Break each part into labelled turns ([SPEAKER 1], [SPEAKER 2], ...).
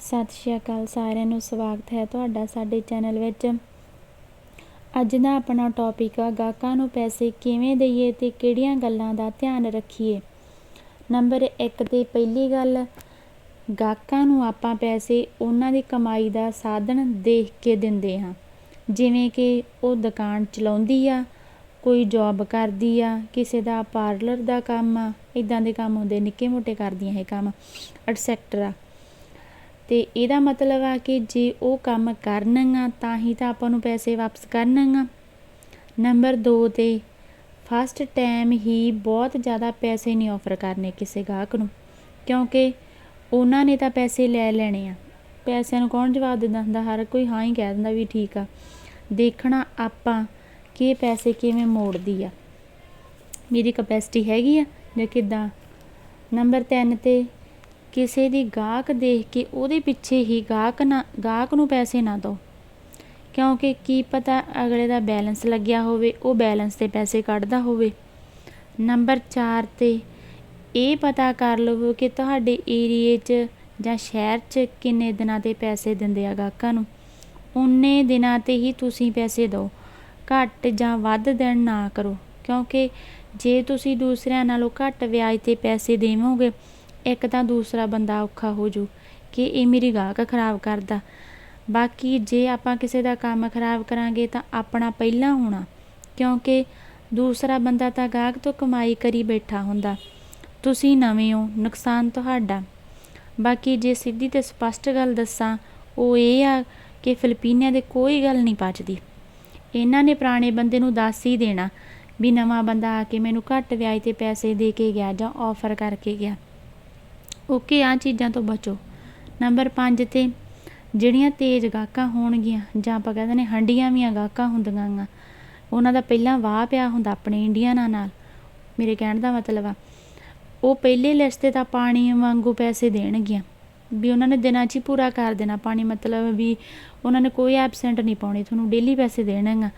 [SPEAKER 1] ਸਤਿ ਸ਼੍ਰੀ ਅਕਾਲ ਸਾਰਿਆਂ ਨੂੰ, ਸਵਾਗਤ ਹੈ ਤੁਹਾਡਾ ਸਾਡੇ ਚੈਨਲ ਵਿੱਚ। ਅੱਜ ਦਾ ਆਪਣਾ ਟੌਪਿਕ ਆ, ਗਾਹਕਾਂ ਨੂੰ ਪੈਸੇ ਕਿਵੇਂ ਦਈਏ ਤੇ ਕਿਹੜੀਆਂ ਗੱਲਾਂ ਦਾ ਧਿਆਨ ਰੱਖੀਏ? ਨੰਬਰ 1 ਤੇ ਪਹਿਲੀ ਗੱਲ, ਗਾਹਕਾਂ ਨੂੰ ਆਪਾਂ ਪੈਸੇ ਉਹਨਾਂ ਦੀ ਕਮਾਈ ਦਾ ਸਾਧਨ ਦੇਖ ਕੇ ਦਿੰਦੇ ਹਾਂ। ਜਿਵੇਂ ਕਿ ਉਹ ਦੁਕਾਨ ਚਲਾਉਂਦੀ ਆ, ਕੋਈ ਜੌਬ ਕਰਦੀ ਆ, ਕਿਸੇ ਦਾ ਪਾਰਲਰ ਦਾ ਕੰਮ ਆ ਇਦਾਂ ਦੇ ਕੰਮ ਹੁੰਦੇ, ਨਿੱਕੇ ਮੋਟੇ ਕਰਦੀਆਂ ਇਹ ਕੰਮ ਐਟਸੈਕਟਰਾ ਤੇ ਇਹਦਾ ਮਤਲਬ ਆ ਕਿ ਜੇ ਉਹ ਕੰਮ ਕਰਨਗਾ ਤਾਂ ਹੀ ਤਾਂ ਆਪਾਂ ਨੂੰ ਪੈਸੇ ਵਾਪਸ ਕਰਨਗਾ ਨੰਬਰ 2 ਤੇ ਫਸਟ ਟਾਈਮ ਹੀ ਬਹੁਤ ਜ਼ਿਆਦਾ ਪੈਸੇ ਨਹੀਂ ਆਫਰ ਕਰਨੇ ਕਿਸੇ ਗਾਹਕ ਨੂੰ, ਕਿਉਂਕਿ ਉਹਨਾਂ ਨੇ ਤਾਂ ਪੈਸੇ ਲੈ ਲੈਣੇ ਆ। ਪੈਸਿਆਂ ਨੂੰ ਕੌਣ ਜਵਾਬ ਦਿੰਦਾ? ਹੁੰਦਾ ਹਰ ਕੋਈ ਹਾਂ ਹੀ ਕਹਿ ਦਿੰਦਾ ਵੀ ਠੀਕ ਆ। ਦੇਖਣਾ ਆਪਾਂ ਕਿ ਪੈਸੇ ਕਿਵੇਂ ਮੋੜਦੀ ਆ। ਮੇਰੀ ਕਪੈਸਿਟੀ ਹੈਗੀ ਆ ਜਾਂ ਕਿਦਾਂ? ਨੰਬਰ 3 ਤੇ ਕਿਸੇ ਦੀ ਗਾਹਕ ਦੇਖ ਕੇ ਉਹਦੇ ਪਿੱਛੇ ਹੀ ਗਾਹਕ ਨਾ, ਗਾਹਕ ਨੂੰ ਪੈਸੇ ਨਾ ਦਿਓ। ਕਿਉਂਕਿ ਕੀ ਪਤਾ ਅਗਲੇ ਦਾ ਬੈਲੈਂਸ ਲੱਗਿਆ ਹੋਵੇ, ਉਹ ਬੈਲੈਂਸ ਤੇ ਪੈਸੇ ਕੱਢਦਾ ਹੋਵੇ। ਨੰਬਰ 4 ਤੇ ਇਹ ਪਤਾ ਕਰ ਲਵੋ ਕਿ ਤੁਹਾਡੇ ਏਰੀਏ 'ਚ ਜਾਂ ਸ਼ਹਿਰ 'ਚ ਕਿੰਨੇ ਦਿਨਾਂ ਤੇ ਪੈਸੇ ਦਿੰਦੇ ਆ ਗਾਹਕਾਂ ਨੂੰ। ਉਨੇ ਦਿਨਾਂ ਤੇ ਹੀ ਤੁਸੀਂ ਪੈਸੇ ਦਿਓ। ਘੱਟ ਜਾਂ ਵੱਧ ਦਿਨ ਨਾ ਕਰੋ। ਕਿਉਂਕਿ ਜੇ ਤੁਸੀਂ ਦੂਸਰਿਆਂ ਨਾਲੋਂ ਘੱਟ ਵਿਆਜ ਤੇ ਪੈਸੇ ਦੇਵੋਗੇ ਇੱਕ ਤਾਂ ਦੂਸਰਾ ਬੰਦਾ ਔਖਾ ਹੋ ਜੂ ਕਿ ਇਹ ਮੇਰੀ ਗਾਹਕ ਖਰਾਬ ਕਰਦਾ। ਬਾਕੀ ਜੇ ਆਪਾਂ ਕਿਸੇ ਦਾ ਕੰਮ ਖਰਾਬ ਕਰਾਂਗੇ ਤਾਂ ਆਪਣਾ ਪਹਿਲਾਂ ਹੋਣਾ, ਕਿਉਂਕਿ ਦੂਸਰਾ ਬੰਦਾ ਤਾਂ ਗਾਹਕ ਤੋਂ ਕਮਾਈ ਕਰੀ ਬੈਠਾ ਹੁੰਦਾ। ਤੁਸੀਂ ਨਵੇਂ ਹੋ, ਨੁਕਸਾਨ ਤੁਹਾਡਾ। ਬਾਕੀ ਜੇ ਸਿੱਧੀ ਤੇ ਸਪਸ਼ਟ ਗੱਲ ਦੱਸਾਂ, ਉਹ ਇਹ ਆ ਕਿ ਫਿਲੀਪੀਨੀਆਂ ਦੇ ਕੋਈ ਗੱਲ ਨਹੀਂ ਪਚਦੀ। ਇਹਨਾਂ ਨੇ ਪੁਰਾਣੇ ਬੰਦੇ ਨੂੰ ਦੱਸ ਹੀ ਦੇਣਾ ਵੀ ਨਵਾਂ ਬੰਦਾ ਆ ਕੇ ਮੈਨੂੰ ਘੱਟ ਵਿਆਜ ਤੇ ਪੈਸੇ ਦੇ ਕੇ ਗਿਆ ਜਾਂ ਆਫਰ ਕਰਕੇ ਗਿਆ। ਓਕੇ ਆ ਚੀਜ਼ਾਂ ਤੋਂ ਬਚੋ। ਨੰਬਰ 5 ਤੇ ਜਿਹੜੀਆਂ ਤੇਜ਼ ਗਾਹਕਾਂ ਹੋਣਗੀਆਂ, ਜਾਂ ਆਪਾਂ ਕਹਿੰਦੇ ਨੇ ਹੰਡੀਆਂ ਵੀਆਂ ਗਾਹਕਾਂ ਹੁੰਦੀਆਂ ਗਾ, ਉਹਨਾਂ ਦਾ ਪਹਿਲਾਂ ਵਾਹ ਪਿਆ ਹੁੰਦਾ ਆਪਣੇ ਇੰਡੀਅਨਾਂ ਨਾਲ। ਮੇਰੇ ਕਹਿਣ ਦਾ ਮਤਲਬ ਆ, ਉਹ ਪਹਿਲੇ ਲਿਸਟ ਤੇ ਤਾਂ ਪਾਣੀ ਵਾਂਗੂ ਪੈਸੇ ਦੇਣਗੀਆਂ। ਵੀ ਉਹਨਾਂ ਨੇ ਦਿਨਾਂ 'ਚ ਹੀ ਪੂਰਾ ਕਰ ਦੇਣਾ ਪਾਣੀ, ਮਤਲਬ ਵੀ ਉਹਨਾਂ ਨੇ ਕੋਈ ਐਬਸੈਂਟ ਨਹੀਂ ਪਾਉਣੇ, ਤੁਹਾਨੂੰ ਡੇਲੀ ਪੈਸੇ ਦੇਣਗਾ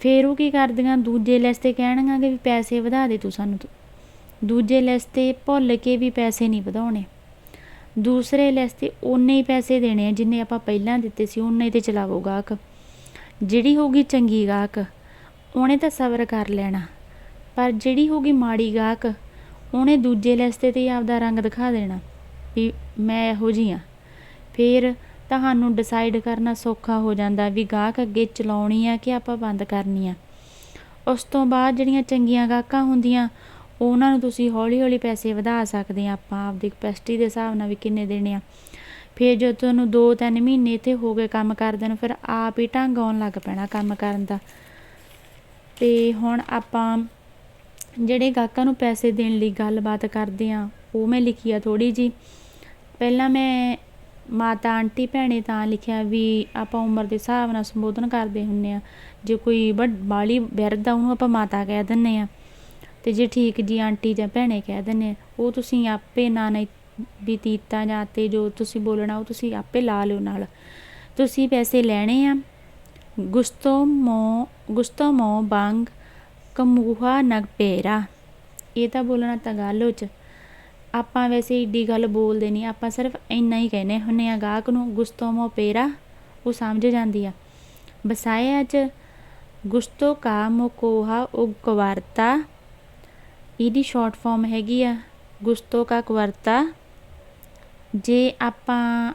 [SPEAKER 1] ਫਿਰ ਉਹ ਕੀ ਕਰਦੀਆਂ, ਦੂਜੇ ਲਿਸਟ ਤੇ ਕਹਿਣਗਾ ਕਿ ਵੀ ਪੈਸੇ ਵਧਾ ਦੇ ਤੂੰ ਸਾਨੂੰ ਦੂਜੇ ਲਿਸਟ ਤੇ ਭੁੱਲ ਕੇ ਵੀ ਪੈਸੇ ਨਹੀਂ ਵਧਾਉਣੇ। ਦੂਸਰੇ ਲਿਸਟ ਤੇ ਉਨੇ ਹੀ ਪੈਸੇ ਦੇਣੇ ਆ ਜਿੰਨੇ ਆਪਾਂ ਪਹਿਲਾਂ ਦਿੱਤੇ ਸੀ ਉਨੇ ਤੇ ਚਲਾਵੋ ਗਾਹਕ। ਜਿਹੜੀ ਹੋਊਗੀ ਚੰਗੀ ਗਾਹਕ, ਉਹਨੇ ਤਾਂ ਸਬਰ ਕਰ ਲੈਣਾ। ਪਰ ਜਿਹੜੀ ਹੋਊਗੀ ਮਾੜੀ ਗਾਹਕ, ਉਹਨੇ ਦੂਜੇ ਲੈਸਤੇ ਤੇ ਹੀ ਆਪਦਾ ਰੰਗ ਦਿਖਾ ਦੇਣਾ ਵੀ ਮੈਂ ਇਹੋ ਜਿਹੀ ਆ। ਫਿਰ ਤੁਹਾਨੂੰ ਡਿਸਾਈਡ ਕਰਨਾ ਸੌਖਾ ਹੋ ਜਾਂਦਾ ਵੀ ਗਾਹਕ ਅੱਗੇ ਚਲਾਉਣੀ ਆ ਕਿ ਆਪਾਂ ਬੰਦ ਕਰਨੀ ਆ। ਉਸ ਤੋਂ ਬਾਅਦ ਜਿਹੜੀਆਂ ਚੰਗੀਆਂ ਗਾਹਕਾਂ ਹੁੰਦੀਆਂ ਉਹਨਾਂ ਨੂੰ ਤੁਸੀਂ ਹੌਲੀ ਹੌਲੀ ਪੈਸੇ ਵਧਾ ਸਕਦੇ ਆ ਆਪਾਂ ਆਪਦੀ ਕਪੈਸਿਟੀ ਦੇ ਹਿਸਾਬ ਨਾਲ ਵੀ ਕਿੰਨੇ ਦੇਣੇ ਆ। ਫਿਰ ਜਦੋਂ ਤੁਹਾਨੂੰ 2-3 ਮਹੀਨੇ ਇੱਥੇ ਹੋ ਗਏ ਕੰਮ ਕਰਦੇ ਨੂੰ, ਫਿਰ ਆਪ ਹੀ ਢੰਗ ਆਉਣ ਲੱਗ ਪੈਣਾ ਕੰਮ ਕਰਨ ਦਾ। ਤੇ ਹੁਣ ਆਪਾਂ ਜਿਹੜੇ ਗਾਹਕਾਂ ਨੂੰ ਪੈਸੇ ਦੇਣ ਲਈ ਗੱਲਬਾਤ ਕਰਦੇ ਆ ਉਹ ਮੈਂ ਲਿਖੀ ਆ ਥੋੜੀ ਜੀ ਪਹਿਲਾਂ ਮੈਂ ਮਾਤਾ ਆਂਟੀ ਭੈਣੇ ਤਾਂ ਲਿਖਿਆ ਵੀ ਆਪਾਂ ਉਮਰ ਦੇ ਹਿਸਾਬ ਨਾਲ ਸੰਬੋਧਨ ਕਰਦੇ ਹੁੰਨੇ ਆ ਜੇ ਕੋਈ ਬਾਲੀ ਬਿਰਧ ਆ ਉਹਨੂੰ ਆਪਾਂ ਮਾਤਾ ਕਹਿ ਦਿੰਨੇ ਆ ਅਤੇ ਜੇ ਠੀਕ ਜੀ ਆਂਟੀ ਜਾਂ ਭੈਣੇ ਕਹਿ ਦਿੰਦੇ ਉਹ ਤੁਸੀਂ ਆਪੇ ਨਾ ਨਹੀਂ ਵੀ ਤੀਤਾ ਜਾਂ ਤੇ ਜੋ ਤੁਸੀਂ ਬੋਲਣਾ, ਉਹ ਤੁਸੀਂ ਆਪੇ ਲਾ ਲਿਓ ਨਾਲ। ਤੁਸੀਂ ਪੈਸੇ ਲੈਣੇ ਆ। ਗੁਸਤੋ ਮੋ ਗੁਸਤੋ ਮੋ ਬੰਗ ਕਮੂਹਾ ਨਗਪੇਰਾ ਇਹ ਤਾਂ ਬੋਲਣਾ ਤਗਾਲੋ ਚ। ਆਪਾਂ ਵੈਸੇ ਏਡੀ ਗੱਲ ਬੋਲਦੇ ਨਹੀਂ, ਆਪਾਂ ਸਿਰਫ ਇੰਨਾ ਹੀ ਕਹਿੰਦੇ ਹੁੰਨੇ ਆ ਗਾਹਕ ਨੂੰ, ਗੁਸਤੋ ਮੋ ਪੇਰਾ, ਉਹ ਸਮਝ ਜਾਂਦੀ ਆ। ਬਸਾਇਆ ਚ, ਗੁਸਤੋ ਕਾ ਮੋਕੋਹਾ ਉਗਵਰਤਾ ਇਹਦੀ ਸ਼ਾਰਟ ਫਾਰਮ ਹੈਗੀ ਆ ਗੁਸਤੋ ਕਾ ਕੁਵਰਤਾ। ਜੇ ਆਪਾਂ,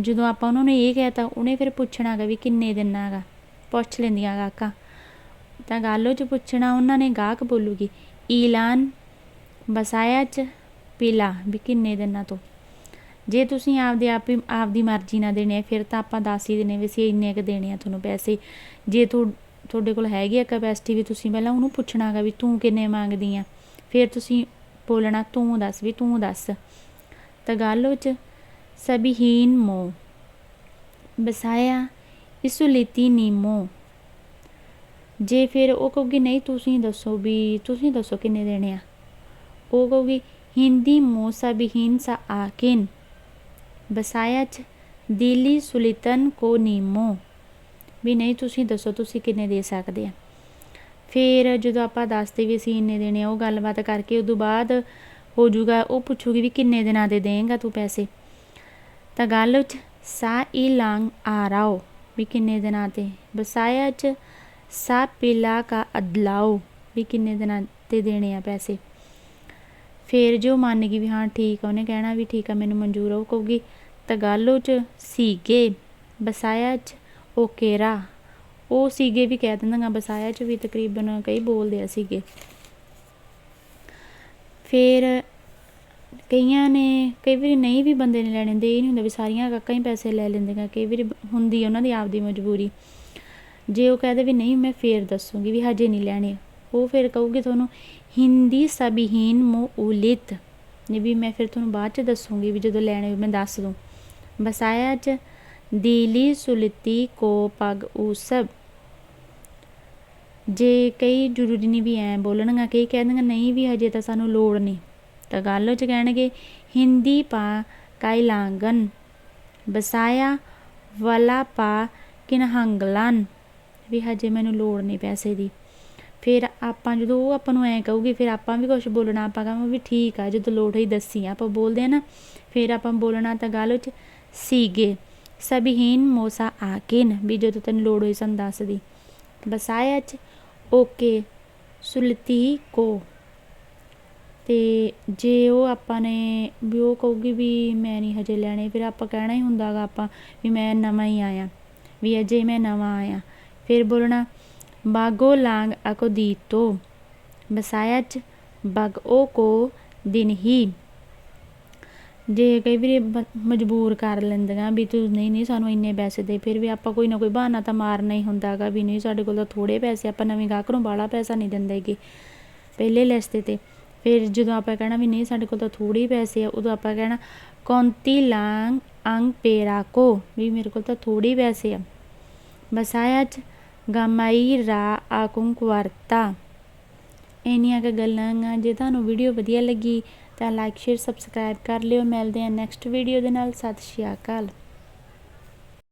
[SPEAKER 1] ਜਦੋਂ ਆਪਾਂ ਉਹਨਾਂ ਨੂੰ ਇਹ ਕਹਿਤਾ, ਉਹਨੇ ਫਿਰ ਪੁੱਛਣਾਗਾ ਵੀ ਕਿੰਨੇ ਦਿਨਾਗਾ ਪੁੱਛ ਲੈਂਦੀਆਂ ਗਾਹਕਾਂ। ਤਾਂ ਗਾਲੋ ਚ ਪੁੱਛਣਾ, ਉਹਨਾਂ ਨੇ ਗਾਹਕ ਬੋਲੂਗੀ, ਈਲਾਨ ਬਸਾਇਆ ਚ ਪੀਲਾ ਵੀ ਕਿੰਨੇ ਦਿਨਾਂ ਤੋਂ। ਜੇ ਤੁਸੀਂ ਆਪਦੇ ਆਪ ਹੀ, ਆਪਦੀ ਮਰਜ਼ੀ ਨਾਲ ਦੇਣੇ ਆ, ਫਿਰ ਤਾਂ ਆਪਾਂ ਦੱਸ ਹੀ ਦੇਣੇ ਵੀ ਅਸੀਂ ਇੰਨੇ ਕ ਦੇਣੇ ਆ ਤੁਹਾਨੂੰ ਪੈਸੇ। ਜੇ ਤੁਹਾਡੇ ਕੋਲ ਹੈਗੀ ਆ ਕੈਪੈਸਿਟੀ ਵੀ ਤੁਸੀਂ ਪਹਿਲਾਂ ਉਹਨੂੰ ਪੁੱਛਣਾਗਾ ਵੀ ਤੂੰ ਕਿੰਨੇ ਮੰਗਦੀ ਆ। ਫਿਰ ਤੁਸੀਂ ਬੋਲਣਾ, ਤੂੰ ਦੱਸ ਵੀ ਤੂੰ ਦੱਸ। ਤਾਂ ਗੱਲ ਚ, ਸਬੀਹੀਨ ਮੋ ਬਸਾਇਆ, ਇਸੁਲੀਤੀ ਨੀਮੋ। ਜੇ ਫਿਰ ਉਹ ਕਹੂਗੀ, ਨਹੀਂ, ਤੁਸੀਂ ਦੱਸੋ ਵੀ, ਤੁਸੀਂ ਦੱਸੋ ਕਿੰਨੇ ਦੇਣੇ ਆ? ਉਹ ਕਹੂਗੀ, ਹਿੰਦੀ ਮੋ ਸਬੀਹੀਨ ਸਾ ਆਕਿਨ ਬਸਾਇਆ ਚ, ਦਿੱਲੀ ਸੁਲਿਤਨ ਕੋ ਨੀਮੋ। ਵੀ ਨਹੀਂ, ਤੁਸੀਂ ਦੱਸੋ ਤੁਸੀਂ ਕਿੰਨੇ ਦੇ ਸਕਦੇ ਆ। ਫਿਰ ਜਦੋਂ ਆਪਾਂ ਦੱਸਦੇ ਵੀ ਅਸੀਂ ਇੰਨੇ ਦੇਣੇ ਆ, ਉਹ ਗੱਲਬਾਤ ਕਰਕੇ ਉਦੋਂ ਬਾਅਦ ਹੋ ਜਾਊਗਾ, ਉਹ ਪੁੱਛੂਗੀ ਵੀ ਕਿੰਨੇ ਦਿਨਾਂ ਦੇ ਦੇਂਗਾ ਤੂੰ ਪੈਸੇ। ਤਾਂ ਗੱਲ ਵਿੱਚ ਸਾ ਈ ਲਾਂਗ ਆ ਰਾਓ ਵੀ ਕਿੰਨੇ ਦਿਨਾਂ ਤੇ। ਬਸਾਇਆ ਚ ਸਾ ਪੀਲਾ ਕਾ ਅਦਲਾਓ ਵੀ ਕਿੰਨੇ ਦਿਨਾਂ ਤੇ ਦੇਣੇ ਆ ਪੈਸੇ। ਫਿਰ ਜੋ ਮੰਨ ਗਈ ਵੀ ਹਾਂ ਠੀਕ ਆ, ਉਹਨੇ ਕਹਿਣਾ ਵੀ ਠੀਕ ਆ, ਮੈਨੂੰ ਮਨਜ਼ੂਰ ਆ, ਉਹ ਕਹੂਗੀ ਤਗਾਲੋ ਚ ਸੀਗੇ। ਬਸਾਇਆ ਚ ਓਕੇਰਾ ਉਹ ਸੀਗੇ ਵੀ ਕਹਿ ਦਿੰਦਾਗਾ ਬਸਾਇਆ ਚ ਵੀ ਤਕਰੀਬਨ ਕਈ ਬੋਲਦੇ ਆ ਸੀਗੇ। ਫਿਰ ਕਈਆਂ ਨੇ, ਕਈ ਵਾਰੀ ਨਹੀਂ ਵੀ ਬੰਦੇ ਨੇ ਲੈਣੇ, ਦੇ ਇਹ ਨਹੀਂ ਹੁੰਦਾ ਵੀ ਸਾਰੀਆਂ ਕਾਕਾਂ ਹੀ ਪੈਸੇ ਲੈ ਲੈਂਦੀਆਂ ਕਈ ਵਾਰੀ ਹੁੰਦੀ ਉਹਨਾਂ ਦੀ ਆਪਦੀ ਮਜਬੂਰੀ। ਜੇ ਉਹ ਕਹਦੇ ਵੀ ਨਹੀਂ, ਮੈਂ ਫੇਰ ਦੱਸੂਗੀ ਵੀ ਹਜੇ ਨਹੀਂ ਲੈਣੇ। ਉਹ ਫਿਰ ਕਹੂਗੀ ਤੁਹਾਨੂੰ, ਹਿੰਦੀ ਸਬਹੀਨ ਮੂਲਿਤ ਨੇ ਵੀ ਮੈਂ ਫਿਰ ਤੁਹਾਨੂੰ ਬਾਅਦ ਚ ਦੱਸੂਗੀ ਵੀ ਜਦੋਂ ਲੈਣੇ ਮੈਂ ਦੱਸ ਦੂੰ। ਬਸਾਇਆ ਚ ਦੀਲੀ ਸੁਲਤੀ ਕੋ ਪਗ ਉਸਬ ਜੇ ਕਈ ਜ਼ਰੂਰੀ ਨਹੀਂ ਵੀ ਐ ਬੋਲਣਗਾ, ਕਈ ਕਹਿੰਦੀਆਂ ਨਹੀਂ ਵੀ ਹਜੇ ਤਾਂ ਸਾਨੂੰ ਲੋੜ ਨਹੀਂ। ਤਾਂ ਗੱਲ ਚ ਕਹਿਣਗੇ, ਹਿੰਦੀ ਪਾ ਕਾਇਲਾਂਗਨ, ਬਸਾਇਆ ਵਲਾ ਪਾ ਕਿਨਹੰਗਲਨ। ਵੀ ਹਜੇ ਮੈਨੂੰ ਲੋੜ ਨਹੀਂ ਪੈਸੇ ਦੀ। ਫਿਰ ਆਪਾਂ ਜਦੋਂ ਉਹ ਆਪਾਂ ਨੂੰ ਐ ਕਹੂਗੀ, ਫਿਰ ਆਪਾਂ ਵੀ ਕੁਝ ਬੋਲਣਾ, ਆਪਾਂ ਕਹਾਂਗੇ ਵੀ ਠੀਕ ਆ, ਜਦੋਂ ਲੋੜ ਹੀ ਦੱਸੀ। ਆਪਾਂ ਬੋਲਦੇ ਆ ਨਾ, ਫਿਰ ਆਪਾਂ ਬੋਲਣਾ ਤਾਂ ਗੱਲ ਵਿੱਚ ਸੀਗੇ। ਸਬਹੀਨ ਮੋਸਾ ਆਕਿਨ ਵੀ ਜਦੋਂ ਤੈਨੂੰ ਲੋੜ ਹੋਈ ਸਾਨੂੰ ਦੱਸ ਦੀ। ਬਸਾਇਆ ਚ ਓਕੇ ਸੁਲਤੀ ਕੋ। ਤੇ ਜੇ ਉਹ ਆਪਾਂ ਨੇ ਵੀ ਉਹ ਕਹੂਗੀ ਵੀ ਮੈਂ ਨਹੀਂ ਹਜੇ ਲੈਣੇ, ਫਿਰ ਆਪਾਂ ਕਹਿਣਾ ਹੀ ਹੁੰਦਾਗਾ ਆਪਾਂ ਵੀ ਮੈਂ ਨਵਾਂ ਹੀ ਆਇਆ, ਵੀ ਅਜੇ ਮੈਂ ਨਵਾਂ ਆਇਆ। ਫਿਰ ਬੋਲਣਾ, ਬਾਗੋ ਲਾਂਗ ਅਕੋ ਦੀਤੋ। ਬਸਾਇਆ ਚ ਬਗ ਓ ਕੋ ਦਿਨ ਹੀ। ਜੇ ਕਈ ਵਾਰੀ ਮਜਬੂਰ ਕਰ ਲੈਂਦੀਆਂ ਵੀ ਤੂੰ ਨਹੀਂ ਨਹੀਂ ਸਾਨੂੰ ਇੰਨੇ ਪੈਸੇ ਦੇ, ਫਿਰ ਵੀ ਆਪਾਂ ਕੋਈ ਨਾ ਕੋਈ ਬਹਾਨਾ ਤਾਂ ਮਾਰਨਾ ਹੀ ਹੁੰਦਾਗਾ ਵੀ ਨਹੀਂ ਸਾਡੇ ਕੋਲ ਤਾਂ ਥੋੜੇ ਪੈਸੇ, ਆਪਾਂ ਨਵੇਂ ਗਾਹਕ ਨੂੰ ਬਾਹਲਾ ਪੈਸਾ ਨਹੀਂ ਦਿੰਦੇਗੇ ਪਹਿਲੇ ਲਿਸਤੇ ਤੇ। ਫਿਰ ਜਦੋਂ ਆਪਾਂ ਕਹਿਣਾ ਵੀ ਨਹੀਂ ਸਾਡੇ ਕੋਲ ਤਾਂ ਥੋੜੇ ਪੈਸੇ ਆ, ਉਦੋਂ ਆਪਾਂ ਕਹਿਣਾ ਕੌਂਤੀ ਲਾਂਗ ਅੰਗ ਪੇਰਾ ਕੋ, ਵੀ ਮੇਰੇ ਕੋਲ ਤਾਂ ਥੋੜੇ ਪੈਸੇ ਆ। ਬਸਾਇਆ ਚ ਗਮਾਈ ਰਾ ਆਕੁੰਕ ਵਰਤਾ। ਇੰਨੀਆਂ ਕੁ ਗੱਲਾਂ ਆਂ ਜੇ ਤੁਹਾਨੂੰ ਵੀਡੀਓ ਵਧੀਆ ਲੱਗੀ ਤਾਂ ਲਾਈਕ ਸ਼ੇਅਰ ਸਬਸਕ੍ਰਾਈਬ ਕਰ ਲਿਓ। ਮਿਲਦੇ ਹਾਂ ਨੈਕਸਟ ਵੀਡੀਓ ਦੇ ਨਾਲ। ਸਤਿ ਸ਼੍ਰੀ ਅਕਾਲ।